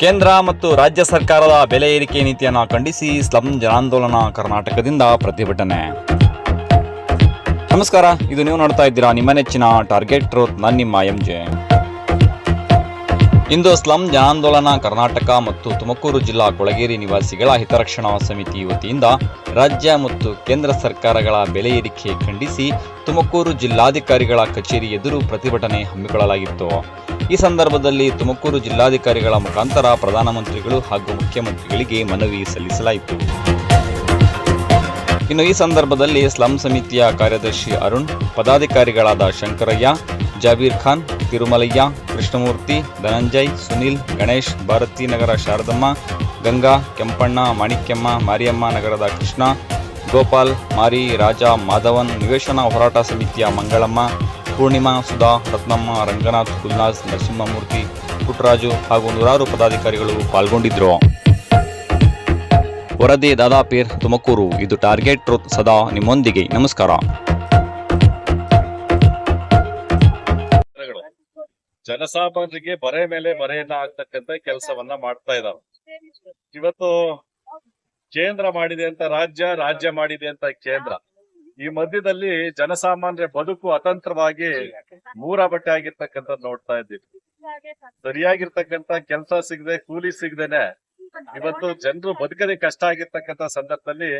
ಕೇಂದ್ರ ಮತ್ತು ರಾಜ್ಯ ಸರ್ಕಾರದ ಬೆಲೆ ಏರಿಕೆ ನೀತಿಯನ್ನು ಖಂಡಿಸಿ ಸ್ಲಂ ಜನಾಂದೋಲನ ಕರ್ನಾಟಕದಿಂದ ಪ್ರತಿಭಟನೆ. ನಮಸ್ಕಾರ, ಇದು ನೀವು ನೋಡ್ತಾ ಇದ್ದೀರಾ ನಿಮ್ಮ ನೆಚ್ಚಿನ ಟಾರ್ಗೆಟ್ ಟ್ರೋತ್, ನಾನು ನಿಮ್ಮ ಎಂ ಜೆ ಇಂದು ಸ್ಲಂ ಜನಾಂದೋಲನ ಕರ್ನಾಟಕ ಮತ್ತು ತುಮಕೂರು ಜಿಲ್ಲಾ ಕೊಳಗೇರಿ ನಿವಾಸಿಗಳ ಹಿತರಕ್ಷಣಾ ಸಮಿತಿ ವತಿಯಿಂದ ರಾಜ್ಯ ಮತ್ತು ಕೇಂದ್ರ ಸರ್ಕಾರಗಳ ಬೆಲೆ ಏರಿಕೆ ಖಂಡಿಸಿ ತುಮಕೂರು ಜಿಲ್ಲಾಧಿಕಾರಿಗಳ ಕಚೇರಿ ಎದುರು ಪ್ರತಿಭಟನೆ ಹಮ್ಮಿಕೊಳ್ಳಲಾಗಿತ್ತು. ಈ ಸಂದರ್ಭದಲ್ಲಿ ತುಮಕೂರು ಜಿಲ್ಲಾಧಿಕಾರಿಗಳ ಮುಖಾಂತರ ಪ್ರಧಾನಮಂತ್ರಿಗಳು ಹಾಗೂ ಮುಖ್ಯಮಂತ್ರಿಗಳಿಗೆ ಮನವಿ ಸಲ್ಲಿಸಲಾಯಿತು. ಇನ್ನು ಈ ಸಂದರ್ಭದಲ್ಲಿ ಸ್ಲಂ ಸಮಿತಿಯ ಕಾರ್ಯದರ್ಶಿ ಅರುಣ್, ಪದಾಧಿಕಾರಿಗಳಾದ ಶಂಕರಯ್ಯ, ಜಾಬೀರ್ ಖಾನ್, ತಿರುಮಲಯ್ಯ, ಕೃಷ್ಣಮೂರ್ತಿ, ಧನಂಜಯ್, ಸುನಿಲ್, ಗಣೇಶ್, ಭಾರತೀ ನಗರ ಶಾರದಮ್ಮ, ಗಂಗಾ, ಕೆಂಪಣ್ಣ, ಮಾಣಿಕ್ಯಮ್ಮ, ಮಾರಿಯಮ್ಮ ನಗರದ ಕೃಷ್ಣ, ಗೋಪಾಲ್, ಮಾರಿ, ರಾಜ, ಮಾಧವನ್, ನಿವೇಶನ ಹೋರಾಟ ಸಮಿತಿಯ ಮಂಗಳಮ್ಮ ಪೂರ್ಣಿಮಾ ಸುಧಾ ರತ್ನಮ್ಮ, ರಂಗನಾಥ್, ಕುಲ್ನಾಜ್ ನರಸಿಂಹಮೂರ್ತಿ ಪುಟ್ಟರಾಜು ಹಾಗೂ ನೂರಾರು ಪದಾಧಿಕಾರಿಗಳು ಪಾಲ್ಗೊಂಡಿದ್ದರು ವರದಿ ದಾದಾಪೀರ್, ತುಮಕೂರು. ಇದು ಟಾರ್ಗೆಟ್ ಟ್ರೂತ್ ಸದಾ ನಿಮ್ಮೊಂದಿಗೆ. ನಮಸ್ಕಾರ. ಜನಸಾಮಾನ್ಯರಿಗೆ ಬರೆ ಮೇಲೆ ಬರೆಯನ್ನ ಆಗ್ತಕ್ಕಂತ ಕೆಲಸವನ್ನ ಮಾಡ್ತಾ ಇದ್ದಾರೆ ಇವತ್ತು ಕೇಂದ್ರ ಮಾಡಿದೆ ಅಂತ ರಾಜ್ಯ ರಾಜ್ಯ ಮಾಡಿದೆ ಅಂತ ಕೇಂದ್ರ. ಈ ಮಧ್ಯದಲ್ಲಿ ಜನಸಾಮಾನ್ಯರ ಬದುಕು ಅತಂತ್ರವಾಗಿ ಮೂರ ಬಟ್ಟೆ ಆಗಿರ್ತಕ್ಕಂಥದ್ದು ನೋಡ್ತಾ ಇದ್ದೀವಿ. ಸರಿಯಾಗಿರ್ತಕ್ಕಂತ ಕೆಲಸ ಸಿಗದೆ ಕೂಲಿ ಸಿಗದೇನೆ ಇವತ್ತು ಜನರು ಬದುಕದೆ ಕಷ್ಟ ಆಗಿರ್ತಕ್ಕಂತ ಸಂದರ್ಭದಲ್ಲಿ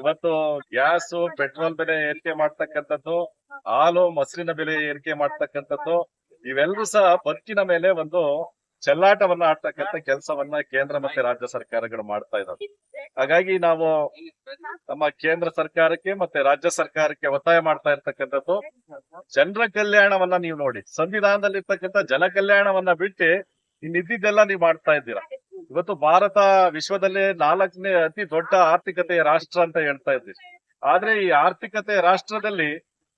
ಇವತ್ತು ಗ್ಯಾಸ್ ಪೆಟ್ರೋಲ್ ಬೆಲೆ ಏರಿಕೆ ಮಾಡ್ತಕ್ಕಂಥದ್ದು ಹಾಲು ಮೊಸರಿನ ಬೆಲೆ ಏರಿಕೆ ಮಾಡ್ತಕ್ಕಂಥದ್ದು ಇವೆಲ್ಲರೂ ಸಹ ಬದುಕಿನ ಮೇಲೆ ಒಂದು ಚೆಲ್ಲಾಟವನ್ನ ಆಡ್ತಕ್ಕಂಥ ಕೆಲಸವನ್ನ ಕೇಂದ್ರ ಮತ್ತೆ ರಾಜ್ಯ ಸರ್ಕಾರಗಳು ಮಾಡ್ತಾ ಇದ್ದಾವೆ ಹಾಗಾಗಿ ನಾವು ನಮ್ಮ ಕೇಂದ್ರ ಸರ್ಕಾರಕ್ಕೆ ಮತ್ತೆ ರಾಜ್ಯ ಸರ್ಕಾರಕ್ಕೆ ಒತ್ತಾಯ ಮಾಡ್ತಾ ಇರ್ತಕ್ಕಂಥದ್ದು ಜನರ ಕಲ್ಯಾಣವನ್ನ ನೀವು ನೋಡಿ. ಸಂವಿಧಾನದಲ್ಲಿ ಇರ್ತಕ್ಕಂಥ ಜನ ಕಲ್ಯಾಣವನ್ನ ಬಿಟ್ಟು ಇನ್ನಿದ್ದೆಲ್ಲ ನೀವು ಮಾಡ್ತಾ ಇದ್ದೀರಾ. ಇವತ್ತು ಭಾರತ ವಿಶ್ವದಲ್ಲೇ ನಾಲ್ಕನೇ ಅತಿ ದೊಡ್ಡ ಆರ್ಥಿಕತೆಯ ರಾಷ್ಟ್ರ ಅಂತ ಹೇಳ್ತಾ ಇದ್ದೀವಿ. ಆದ್ರೆ ಈ ಆರ್ಥಿಕತೆ ರಾಷ್ಟ್ರದಲ್ಲಿ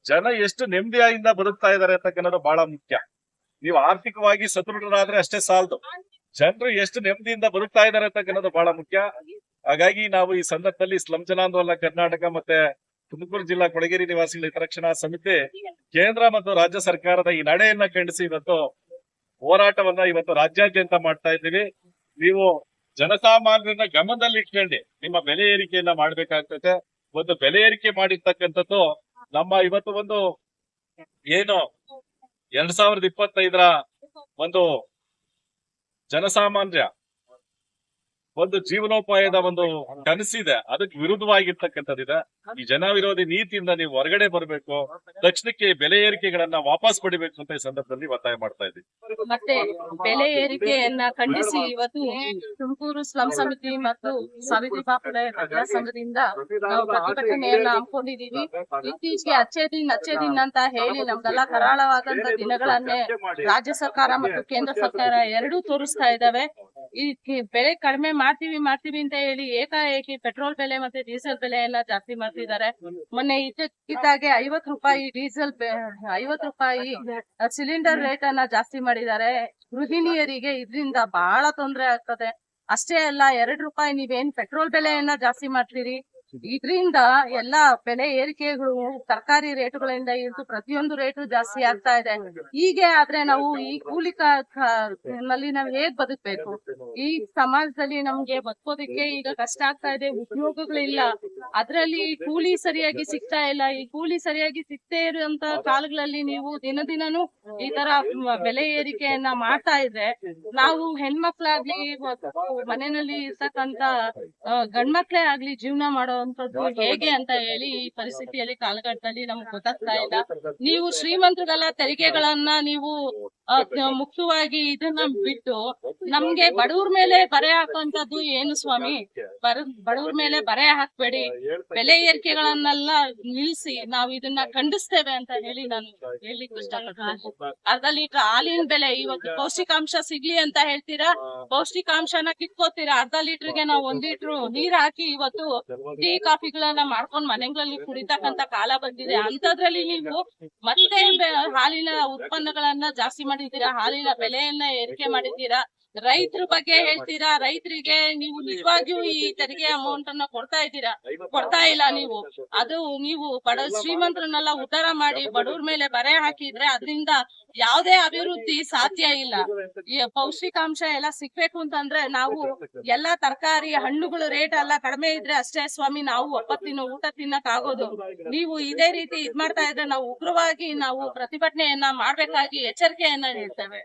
ಜನ ಎಷ್ಟು ನೆಮ್ಮದಿಯಿಂದ ಬದುಕ್ತಾ ಇದಾರೆ ಅಂತಕ್ಕಂಥದ್ದು ಬಹಳ ಮುಖ್ಯ. ನೀವು ಆರ್ಥಿಕವಾಗಿ ಸದೃಢರಾದ್ರೆ ಅಷ್ಟೇ ಸಾಲದು. ಜನರು ಎಷ್ಟು ನೆಮ್ಮದಿಯಿಂದ ಬದುಕ್ತಾ ಇದಾರೆ ಅಂತಕ್ಕನ್ನೋದು ಬಹಳ ಮುಖ್ಯ. ಹಾಗಾಗಿ ನಾವು ಈ ಸಂದರ್ಭದಲ್ಲಿ ಸ್ಲಂ ಜನಾಂದೋಲನ ಕರ್ನಾಟಕ ಮತ್ತೆ ತುಮಕೂರು ಜಿಲ್ಲಾ ಕೊಳಗೇರಿ ನಿವಾಸಿಗಳ ಹಿತರಕ್ಷಣಾ ಸಮಿತಿ, ಕೇಂದ್ರ ಮತ್ತು ರಾಜ್ಯ ಸರ್ಕಾರದ ಈ ನಡೆಯನ್ನ ಖಂಡಿಸಿ ಇವತ್ತು ಹೋರಾಟವನ್ನ ಇವತ್ತು ರಾಜ್ಯಾದ್ಯಂತ ಮಾಡ್ತಾ ಇದ್ದೀವಿ. ನೀವು ಜನಸಾಮಾನ್ಯರನ್ನ ಗಮನದಲ್ಲಿ ಇಟ್ಕೊಂಡು ನಿಮ್ಮ ಬೆಲೆ ಏರಿಕೆಯನ್ನ ಮಾಡ್ಬೇಕಾಗ್ತದೆ. ಒಂದು ಬೆಲೆ ಏರಿಕೆ ಮಾಡಿರ್ತಕ್ಕಂಥದ್ದು ನಮ್ಮ ಇವತ್ತು ಒಂದು ಏನು ಎರಡ್ ಸಾವಿರದ ಇಪ್ಪತ್ತೈದರ ಒಂದು ಜನಸಾಮಾನ್ಯ ಒಂದು ಜೀವನೋಪಾಯದ ಒಂದು ಕನಸಿದೆ ಅದಕ್ಕೆ ವಿರುದ್ಧವಾಗಿರ್ತಕ್ಕಂಥದ್ದಿದೆ. ಈ ಜನ ವಿರೋಧಿ ನೀತಿಯಿಂದ ನೀವು ಹೊರಗಡೆ ಬರಬೇಕು. ತಕ್ಷಣಕ್ಕೆ ಬೆಲೆ ಏರಿಕೆಗಳನ್ನ ವಾಪಸ್ ಪಡಿಬೇಕು ಅಂತ ಈ ಸಂದರ್ಭದಲ್ಲಿ ಒತ್ತಾಯ ಮಾಡ್ತಾ ಇದ್ದೀವಿ ಮತ್ತೆ ಬೆಲೆ ಏರಿಕೆಯನ್ನ ಖಂಡಿಸಿ ಇವತ್ತು ತುಮಕೂರು ಸ್ಲಂ ಸಮಿತಿ ಮತ್ತು ಸಾವಿತ್ರಿ ಬಾಪುಲೆ ಸಂಘದಿಂದ ನಾವು ಪ್ರತಿಭಟನೆಯನ್ನ ಹಮ್ಮಿಕೊಂಡಿದೀವಿ ಇತ್ತೀಚೆಗೆ ಅಚ್ಚೇ ದಿನ್ ಅಚ್ಚೇ ದಿನ್ ಅಂತ ಹೇಳಿ ನಮ್ದೆಲ್ಲ ಕರಾಳವಾದಂತ ದಿನಗಳನ್ನೇ ರಾಜ್ಯ ಸರ್ಕಾರ ಮತ್ತು ಕೇಂದ್ರ ಸರ್ಕಾರ ಎರಡೂ ತೋರಿಸ್ತಾ ಇದಾವೆ ಈ ಬೆಲೆ ಕಡಿಮೆ ಮಾಡ್ತೀವಿ ಮಾಡ್ತೀವಿ ಅಂತ ಹೇಳಿ ಏಕಾಏಕಿ ಪೆಟ್ರೋಲ್ ಬೆಲೆ ಮತ್ತೆ ಡೀಸೆಲ್ ಬೆಲೆ ಎಲ್ಲ ಜಾಸ್ತಿ ಮಾಡ್ತಿದ್ದಾರೆ. ಮೊನ್ನೆ ಇದ್ದಕ್ಕಿದ್ದಾಗೆ ಐವತ್ ರೂಪಾಯಿ ಡೀಸೆಲ್ ಐವತ್ ರೂಪಾಯಿ ಸಿಲಿಂಡರ್ ರೇಟ್ ಅನ್ನ ಜಾಸ್ತಿ ಮಾಡಿದ್ದಾರೆ. ಗೃಹಿಣಿಯರಿಗೆ ಇದರಿಂದ ಬಹಳ ತೊಂದರೆ ಆಗ್ತದೆ. ಅಷ್ಟೇ ಅಲ್ಲ, ಎರಡ್ ರೂಪಾಯಿ ನೀವೇನ್ ಪೆಟ್ರೋಲ್ ಬೆಲೆಯನ್ನ ಜಾಸ್ತಿ ಮಾಡ್ತೀರಿ? ಇದರಿಂದ ಎಲ್ಲಾ ಬೆಲೆ ಏರಿಕೆಗಳು, ತರಕಾರಿ ರೇಟುಗಳಿಂದ ಹಿಡಿದು ಪ್ರತಿಯೊಂದು ರೇಟು ಜಾಸ್ತಿ ಆಗ್ತಾ ಇದೆ. ಹೀಗೆ ಆದ್ರೆ ನಾವು ಈ ಕೂಲಿ ನಲ್ಲಿ ನಾವು ಹೇಗ್ ಬದುಕ್ಬೇಕು? ಈ ಸಮಾಜದಲ್ಲಿ ನಮ್ಗೆ ಬದುಕೋದಿಕ್ಕೆ ಈಗ ಕಷ್ಟ ಆಗ್ತಾ ಇದೆ, ಉದ್ಯೋಗಗಳಿಲ್ಲ. ಅದ್ರಲ್ಲಿ ಕೂಲಿ ಸರಿಯಾಗಿ ಸಿಗ್ತಾ ಇಲ್ಲ. ಈ ಕೂಲಿ ಸರಿಯಾಗಿ ಸಿಗ್ತೇ ಇರುವಂತ ಕಾಲಗಳಲ್ಲಿ ನೀವು ದಿನ ದಿನನೂ ಈ ತರ ಬೆಲೆ ಏರಿಕೆಯನ್ನ ಮಾಡ್ತಾ ಇದ್ರೆ ನಾವು ಹೆಣ್ಮಕ್ಳಾಗ್ಲಿ ಮನೆಯಲ್ಲಿ ಇರ್ತಕ್ಕಂತ ಗಂಡ್ಮಕ್ಳೇ ಆಗ್ಲಿ ಜೀವನ ಮಾಡುವಂತದ್ದು ಹೇಗೆ ಅಂತ ಹೇಳಿ ಈ ಪರಿಸ್ಥಿತಿಯಲ್ಲಿ ಕಾಲಘಟ್ಟದಲ್ಲಿ ನಮ್ಗೆ ಗೊತ್ತಾಗ್ತಾ ಇಲ್ಲ. ನೀವು ಶ್ರೀಮಂತರಲ್ಲ ತೆರಿಗೆಗಳನ್ನ ನೀವು ಮುಖ್ಯವಾಗಿ ಇದನ್ನ ಬಿಟ್ಟು ನಮ್ಗೆ ಬಡವ್ರ ಮೇಲೆ ಬರೆ ಹಾಕುವಂತದ್ದು ಏನು ಸ್ವಾಮಿ? ಬರ ಬಡವ್ರ ಮೇಲೆ ಬರೆ ಹಾಕ್ಬೇಡಿ. ಬೆಲೆ ಏರಿಕೆಗಳನ್ನೆಲ್ಲ ನಿಲ್ಸಿ ನಾವು ಇದನ್ನ ಖಂಡಿಸ್ತೇವೆ ಅಂತ ಹೇಳಿ ನಾನು ಹೇಳಿಕ್ ಇಷ್ಟಪಡ್ತೀನಿ. ಅರ್ಧ ಲೀಟರ್ ಹಾಲಿನ ಬೆಲೆ ಇವತ್ತು ಪೌಷ್ಟಿಕಾಂಶ ಸಿಗ್ಲಿ ಅಂತ ಹೇಳ್ತೀರಾ? ಪೌಷ್ಟಿಕಾಂಶನ ಕಿತ್ಕೋತೀರಾ? ಅರ್ಧ ಲೀಟರ್ಗೆ ನಾವು ಒಂದ್ ಲೀಟರ್ ನೀರ್ ಹಾಕಿ ಇವತ್ತು ಟೀ ಕಾಫಿಗಳನ್ನ ಮಾಡ್ಕೊಂಡ್ ಮನೆಗಳಲ್ಲಿ ಕುಡಿತಕ್ಕಂತ ಕಾಲ ಬಂದಿದೆ. ಅಂತದ್ರಲ್ಲಿ ನೀವು ಮತ್ತೆ ಹಾಲಿನ ಉತ್ಪನ್ನಗಳನ್ನ ಜಾಸ್ತಿ ಮಾಡಿದ್ದೀರಾ? ಹಾಲಿನ ಬೆಲೆಯನ್ನ ಏರಿಕೆ ಮಾಡಿದ್ದೀರಾ? ರೈತರ ಬಗ್ಗೆ ಹೇಳ್ತೀರಾ? ರೈತರಿಗೆ ನೀವು ನಿಜವಾಗಿಯೂ ಈ ತೆರಿಗೆ ಅಮೌಂಟ್ ಅನ್ನ ಕೊಡ್ತಾ ಇದ್ದೀರಾ? ಕೊಡ್ತಾ ಇಲ್ಲ ನೀವು. ಅದು ನೀವು ಬಡ ಶ್ರೀಮಂತರನ್ನೆಲ್ಲ ಉದ್ಧಾರ ಮಾಡಿ ಬಡವ್ರ ಮೇಲೆ ಬರೆ ಹಾಕಿದ್ರೆ ಅದರಿಂದ ಯಾವುದೇ ಅಭಿವೃದ್ಧಿ ಸಾಧ್ಯ ಇಲ್ಲ. ಈ ಪೌಷ್ಟಿಕಾಂಶ ಎಲ್ಲ ಸಿಗ್ಬೇಕು ಅಂತಂದ್ರೆ ನಾವು ಎಲ್ಲಾ ತರಕಾರಿ ಹಣ್ಣುಗಳು ರೇಟ್ ಎಲ್ಲ ಕಡಿಮೆ ಇದ್ರೆ ಅಷ್ಟೇ ಸ್ವಾಮಿ ನಾವು ಒಪ್ಪತ್ತಿನ ಊಟ ತಿನ್ನಕ್ ಆಗೋದು. ನೀವು ಇದೇ ರೀತಿ ಇದ್ ಮಾಡ್ತಾ ಇದ್ರೆ ನಾವು ಉಗ್ರವಾಗಿ ನಾವು ಪ್ರತಿಭಟನೆಯನ್ನ ಮಾಡ್ಬೇಕಾಗಿ ಎಚ್ಚರಿಕೆಯನ್ನ ನೀಡ್ತೇವೆ.